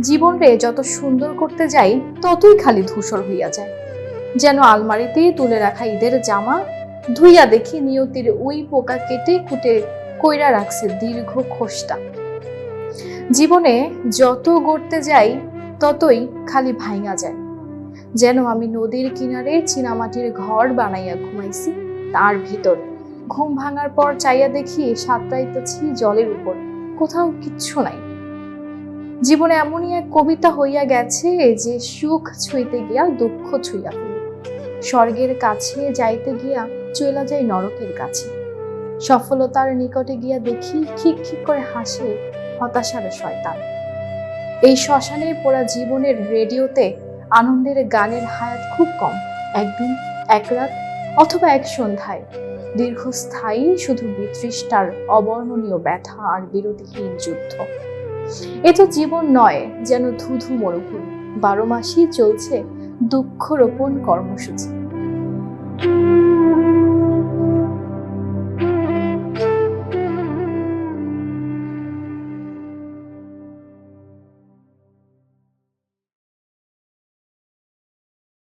জীবনরে যত সুন্দর করতে যাই, ততই খালি ধূসর হইয়া যায়। যেন আলমারিতে তুলে রাখা ঈদের জামা, ধুইয়া দেখি নিয়তির ওই পোকা কেটে কুটে কইরা রাখছে দীর্ঘ খোসটা। জীবনে যত গড়তে যাই, ততই খালি ভাঙা যায়। যেন আমি নদীর কিনারে চীনামাটির ঘর বানাইয়া ঘুমাইছি, তার ভিতর। ঘুম ভাঙার পর চাইয়া দেখি সাঁতরাইতেছি জলের উপর, কোথাও কিচ্ছু নাই। জীবনে এমনই এক কবিতা হইয়া গেছে যে সুখ ছুঁইতে গিয়া দুঃখ ছুঁইয়া স্বর্গের কাছে যাইতে গিয়া চইলা যাই নরকের কাছে। সফলতার নিকটে গিয়া দেখি খিক খিক করে হাসে হতাশার শয়তান। এই শ্মশানে পোড়া জীবনের রেডিওতে আনন্দের গানের হায়াত খুব কম। একদিন, এক রাত অথবা এক সন্ধ্যায় দীর্ঘস্থায়ী শুধু বিতৃষ্টার অবর্ণনীয় ব্যথা আর বিরতিহীন যুদ্ধ। এ তো জীবন নয় যেন ধুধু মরুভূমি। বারো মাসই চলছে দুঃখ রোপণ কর্মসূচি।